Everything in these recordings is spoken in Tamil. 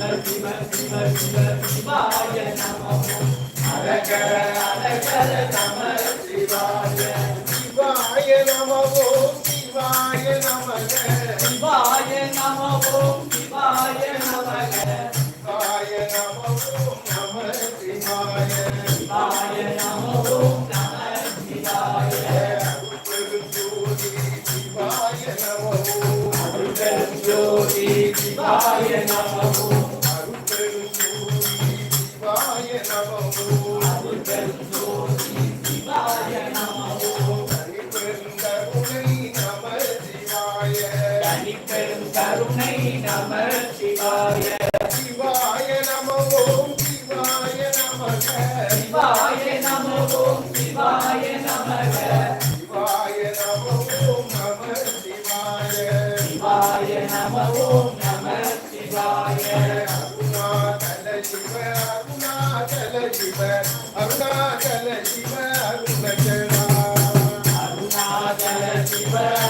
శివ శివ శివ శివాయ నమో హర కర హర కర నమ శివాయ శివాయ నమో. Happy birthday.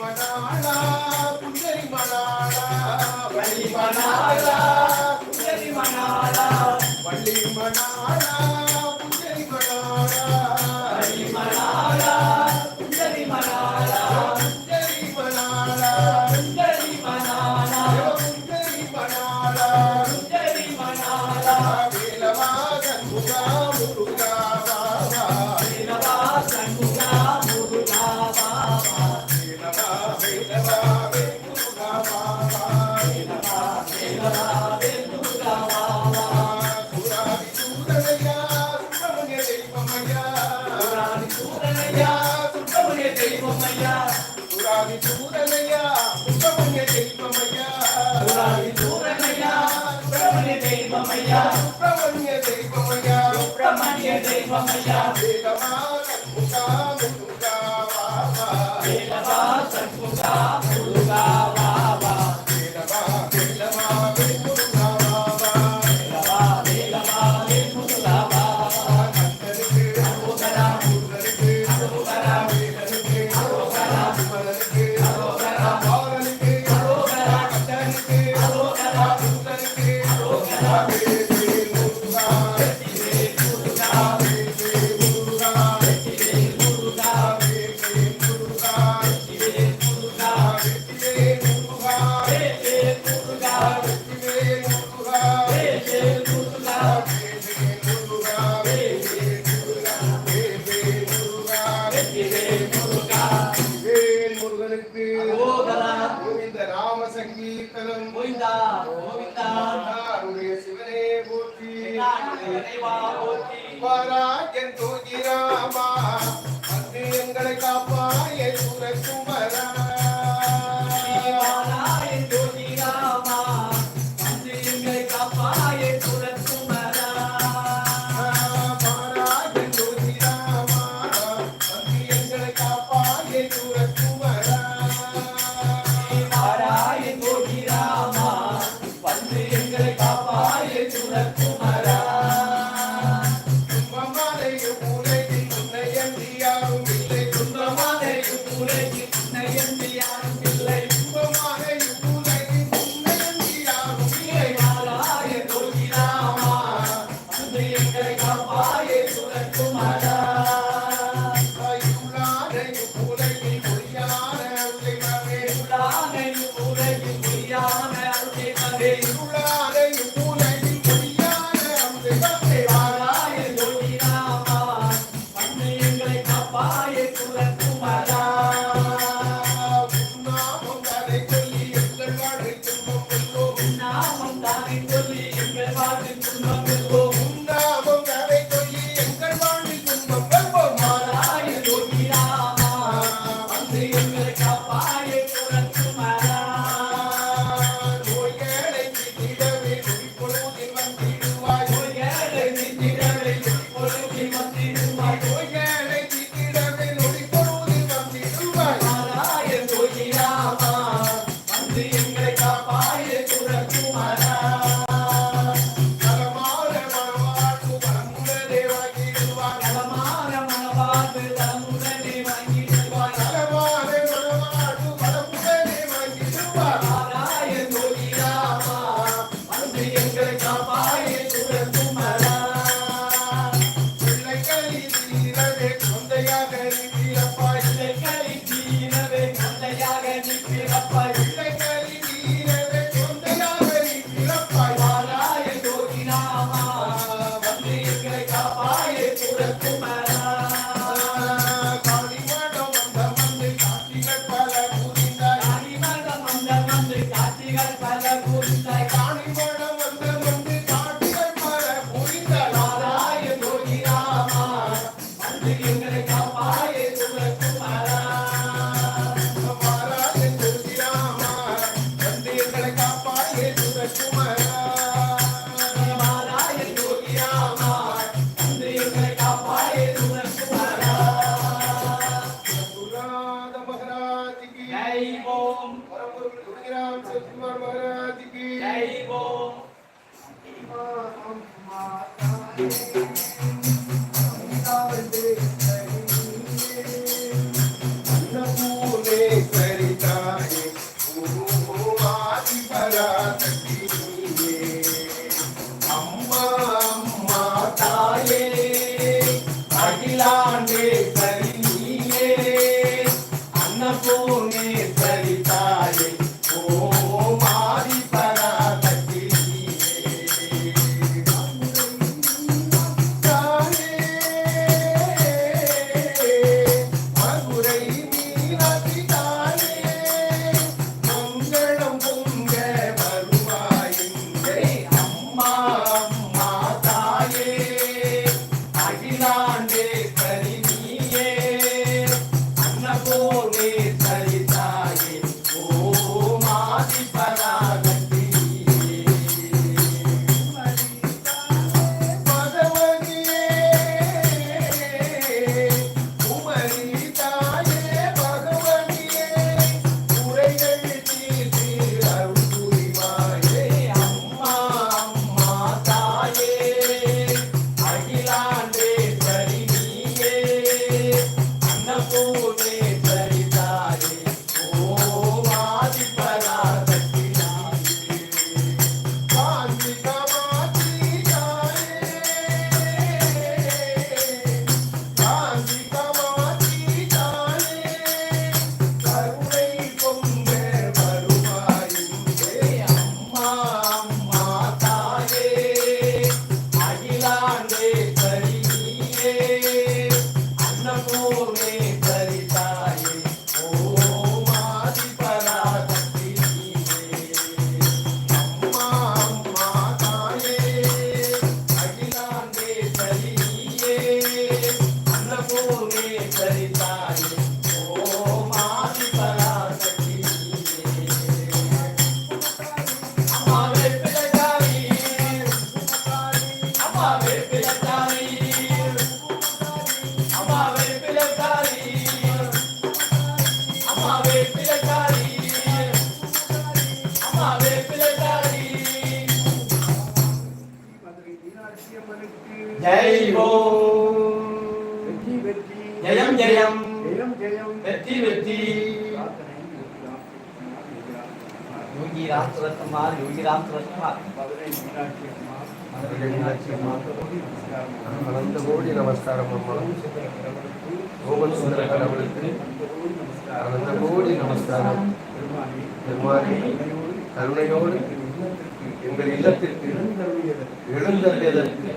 Manala, Punjari Manala, Punjari Manala. vamos lá, Fica mal. எங்களை காப்பாய ஜெய் ஓம் வெற்றி வெற்றி ஜெயம் ஜெயம் ஜெயம் ஜெயம் வெற்றி வெற்றி யோகி ராஷ்டிரத்மார் யோகி ராஷ்டிரத்மார் எங்கள் இல்லத்திற்கு எழுந்தருளியதற்கு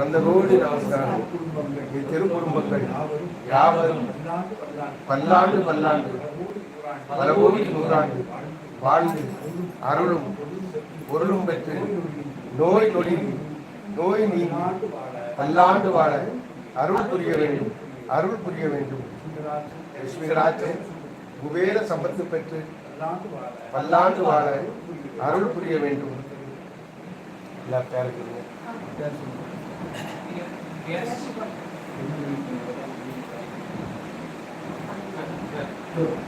எழுந்தருளியதற்கு அனந்த நமஸ்காரம் குடும்பங்கள் திருக்குடும்பங்கள் யாவரும் பல்லாண்டு பல்லாண்டு பல்லாண்டு பல்லாண்டு பல கோடி நூறாண்டு வாழ்ந்து அருளும் பொருளும் பெற்று நோய் நொடி நோய் நீங்கி பல்லாண்டு வாழ அருள் புரிய வேண்டும் அருள் புரிய வேண்டும். லட்சுமிராஜன் குபேர சம்பத்து பெற்று பல்லாண்டு வாழ அருள் புரிய வேண்டும். எல்லா பேருக்குங்க Yes. Good.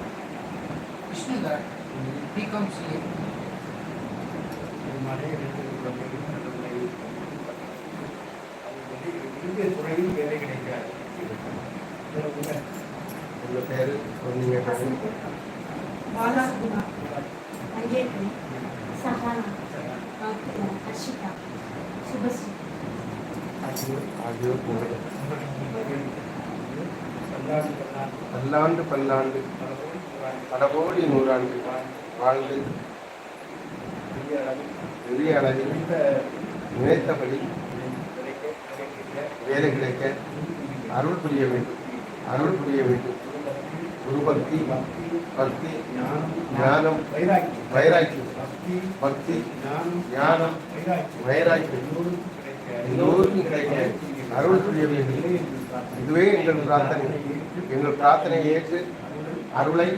Vishnu that he comes here. பாலாகுமார் அங்கே சகானா அர்ஷிதா சுபஸ்ரீ ஆகியோர் ஆகியோர் பல்லாண்டு பல்லாண்டு. பல நூறாண்டு. வாழ்ந்து பெரிய அளவில் நினைத்தபடி வேலை கிடைக்க அருள் புரிய வேண்டும். அருள் புரிய வேண்டும். குருபக்தி பக்தி ஞானம் வைராக்கியம். வைராக்கியம். பக்தி ஞானம் வைராக்கியம். எல்லோருக்கும் கிடைக்க அருள் புரிய வேண்டும் இதுவே எங்கள் பிரார்த்தனை. எங்கள் பிரார்த்தனை ஏற்று அருளை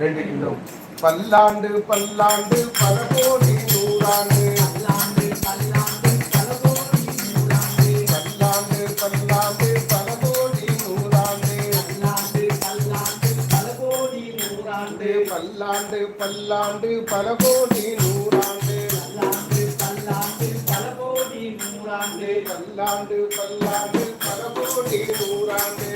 வேண்டுகின்றோம். பல்லாண்டு பல்லாண்டு பல கோடி நூறாண்டு பல்லாண்டு பல்லாண்டு பல கோடி நூறாண்டு. பல்லாண்டு பல்லாண்டு பல கோடி நூறாண்டு. பல்லாண்டு பல்லாண்டு பல கோடி நூறாண்டு. பல்லாண்டு பல்லாண்டு பல கோடி பல்லாண்டு பல்லாண்டு பல கோடி நூறாண்டு.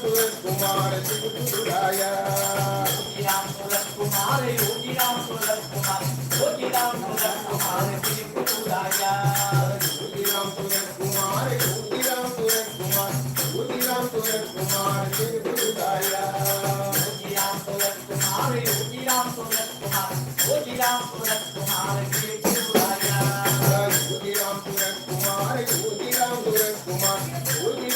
சுரத்குமார திருக்குறாய யோகிராம் சுரத்குமார யோகிராம் சுரத்குமார யோகிராம் சுரத்குமார திருக்குறாய யோகிராம் சுரத்குமார யோகிராம் சுரத்குமார யோகிராம் சுரத்குமார திருக்குறாய யோகிராம் சுரத்குமார யோகிராம் சுரத்குமார யோகிராம் சுரத்குமார திருக்குறாய யோகிராம் சுரத்குமார யோகிராம் சுரத்குமார யோகிராம்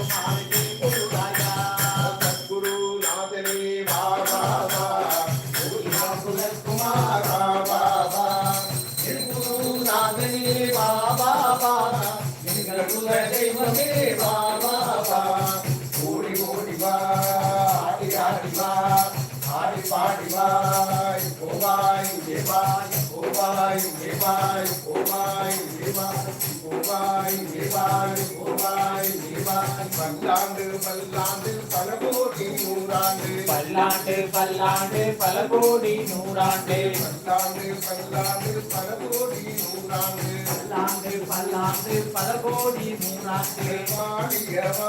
ஓவாய் நிவாய் ஓவாய் நிவாய் ஓவாய் நிவாய் ஓவாய் நிவாய் பல்லாண்டு பல்லாண்டு பல கோடி நூறாண்டு. பல்லாண்டு பல்லாண்டு பல கோடி நூறாண்டு. பல்லாண்டு பல்லாண்டு பல கோடி நூறாண்டு. பல்லாண்டு பல்லாண்டு பல கோடி நூறாண்டு. வாழிய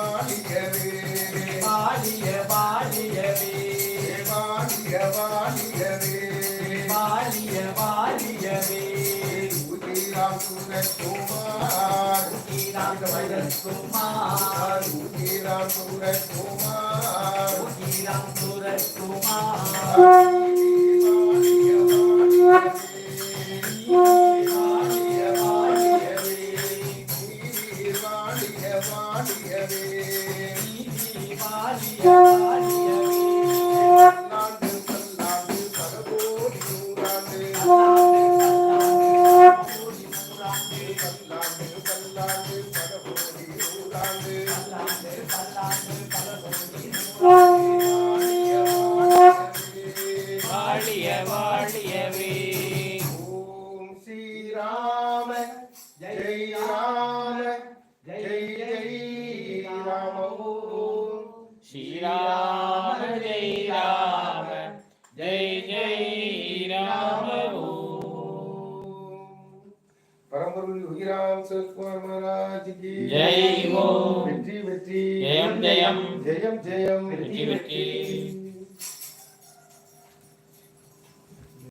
வாலிய வாலியவே. உதிராம் சூரகுமார் உதிராம் சூரகுமார் உதிராம் சூரகுமார் உதிராம் சூரகுமார்